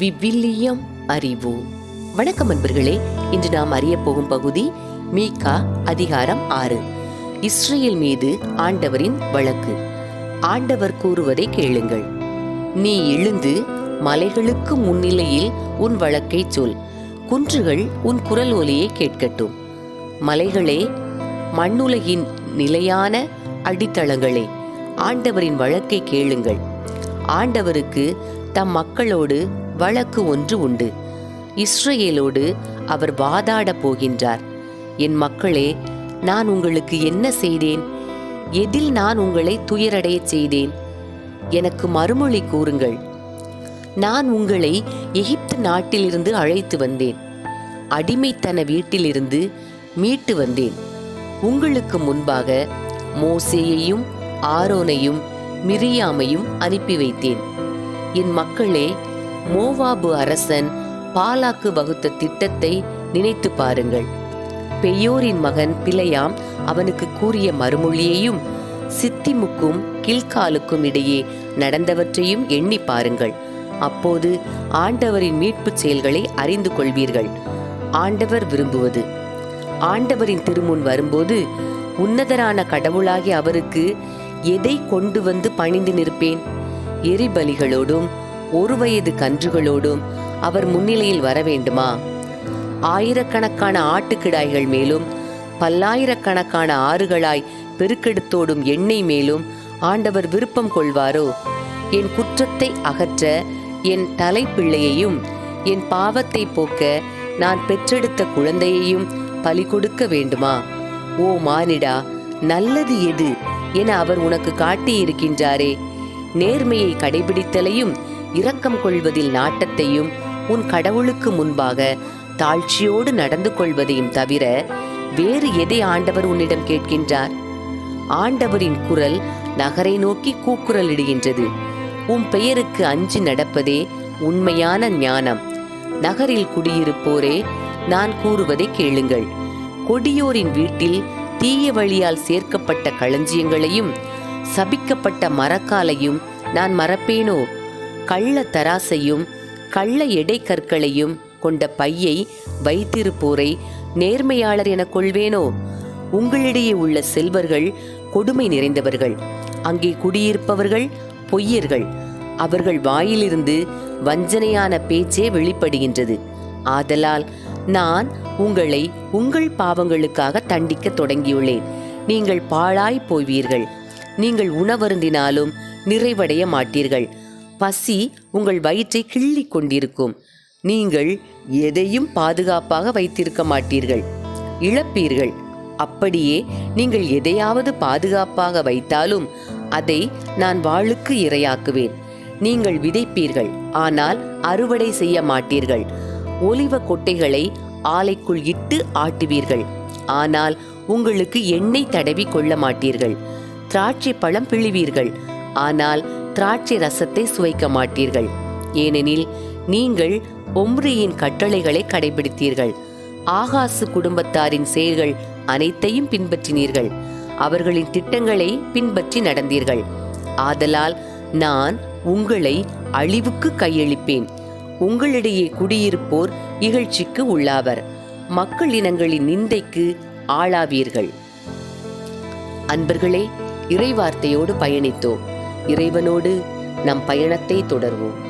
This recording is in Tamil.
விவிலியம் அறிவு. வணக்கம் அன்பர்களே இன்று நாம் அறிய போகும் பகுதி மீகா அதிகாரம் ஆறு. இஸ்ரேல் மீது ஆண்டவரின் வழக்கு. ஆண்டவர் கூறுவதை கேளுங்கள். நீ எழுந்து மலைகளுக்கு முன்னிலையில் உன் வழக்கை சொல். குன்றுகள் உன் குரல் ஒலியை கேட்கட்டும். மலைகளே மண்ணுலகின் நிலையான அடித்தளங்களே ஆண்டவரின் வழக்கை கேளுங்கள். ஆண்டவருக்கு தம் மக்களோடு வழக்கு ஒன்று உண்டு. இஸ்ரேலோடு அவர் வாதாடப் போகின்றார். என் மக்களே நான் உங்களுக்கு என்ன செய்தேன்? எதில் நான் உங்களை துயரடையச் செய்தேன்? எனக்கு மறுமொழி கூறுங்கள். நான் உங்களை எகிப்து நாட்டிலிருந்து அழைத்து வந்தேன். அடிமைத்தன வீட்டிலிருந்து மீட்டு வந்தேன். உங்களுக்கு முன்பாக மோசேயையும் ஆரோனையும் மிரியாமையும் அனுப்பி வைத்தேன். என் மக்களே மோவாபு அரசன் பாலாக்கு வகுத்த திட்டத்தை நினைத்து பாருங்கள். பெயோரின் மகன் பிழையாம் அவனுக்கு கூறிய மறுமொழியையும் சித்திமுக்கும் கில்காலுக்கும் இடையே நடந்தவற்றையும் எண்ணி பாருங்கள். அப்போது ஆண்டவரின் மீட்புச் செயல்களை அறிந்து கொள்வீர்கள். ஆண்டவர் விரும்புவது. ஆண்டவரின் திருமுன் வரும்போது உன்னதரான கடவுளாகி அவருக்கு எதை கொண்டு வந்து பணிந்து நிற்பேன்? எரிபலிகளோடும் ஒரு வயது கன்றுகளோடும் அவர் முன்னிலையில் வர வேண்டுமா? ஆயிரக்கணக்கான ஆட்டுக்கிடாய்கள் மேலும் பல்லாயிரக்கணக்கான ஆறுகளாய் பெருக்கெடுத்தோடும் எண்ணெய் மேலும் ஆண்டவர் விருப்பம் கொள்வாரோ? என் குற்றத்தை அகற்ற என் தலைப்பிள்ளையையும் என் பாவத்தை போக்க நான் பெற்றெடுத்த குழந்தையையும் பலி கொடுக்க வேண்டுமா? ஓ மானிடா நல்லது எது? என அவர் உனக்கு காட்டியிருக்கின்றாரே. நேர்மையை கடைபிடித்தலையும் இரக்கம் கொள்வதில் நாட்டத்தையும் உன் கடவுளுக்கு முன்பாக தாழ்ச்சியோடு நடந்து கொள்வதையும் தவிர வேறு எதை ஆண்டவர் உன்னிடம் கேட்கின்றார்? ஆண்டவரின் குரல் நகரை நோக்கி கூக்குரலிடுகின்றது. உன் பெயருக்கு அஞ்சு நடப்பதே உண்மையான ஞானம். நகரில் குடியிருப்போரே நான் கூறுவதை கேளுங்கள். கொடியோரின் வீட்டில் தீய வழியால் சேர்க்கப்பட்ட களஞ்சியங்களையும் சபிக்கப்பட்ட மரக்காலையும் நான் மறப்பேனோ? கள்ள தராசையும் கள்ள எடை கற்களையும் கொண்ட பையை வைத்திருப்போரை நேர்மையாளர் என கொள்வேனோ? உங்களிடையே உள்ள செல்வர்கள் கொடுமை நிறைந்தவர்கள். அங்கே குடியிருப்பவர்கள் பொய்யர்கள். அவர்கள் வாயிலிருந்து வஞ்சனையான பேச்சே வெளிப்படுகின்றது. ஆதலால் நான் உங்களை உங்கள் பாவங்களுக்காக தண்டிக்க தொடங்கியுள்ளேன். நீங்கள் பாழாய் போவீர்கள் நீங்கள் உணவருந்தினாலும் நிறைவடைய மாட்டீர்கள். பசி உங்கள் வயிற்றை கிள்ளிக் கொண்டிருக்கும். நீங்கள் எதையும் பாதுகாப்பாக வைத்திருக்க மாட்டீர்கள். இழப்பீர்கள். அப்படியே நீங்கள் எதையாவது பாதுகாப்பாக வைத்தாலும் அதை நான் வாளுக்கு இரையாக்குவேன். நீங்கள் விதைப்பீர்கள். ஆனால் அறுவடை செய்ய மாட்டீர்கள். ஒலிவ கொட்டைகளை ஆலைக்குள் இட்டு ஆட்டுவீர்கள். ஆனால் உங்களுக்கு எண்ணெய் தடவி கொள்ள மாட்டீர்கள். திராட்சை பழம் பிழிவீர்கள். ஆனால் திராட்சை ரசத்தை சுவைக்க மாட்டீர்கள். ஏனெனில் நீங்கள் ஒம்ரியின் கட்டளைகளை கடைபிடித்தீர்கள். ஆகாசு குடும்பத்தாரின் செயல்கள் அனைத்தையும் பின்பற்றினீர்கள். அவர்களின் திட்டங்களை பின்பற்றி நடந்தீர்கள். ஆதலால் நான் உங்களை அழிவுக்கு கையளிப்பேன். உங்களிடையே குடியிருப்போர் இகழ்ச்சிக்கு உள்ளாவர். மக்கள் இனங்களின் நிந்தைக்கு ஆளாவீர்கள். அன்பர்களே இறைவார்த்தையோடு பயணித்தோம். இறைவனோடு நம் பயணத்தை தொடர்வோம்.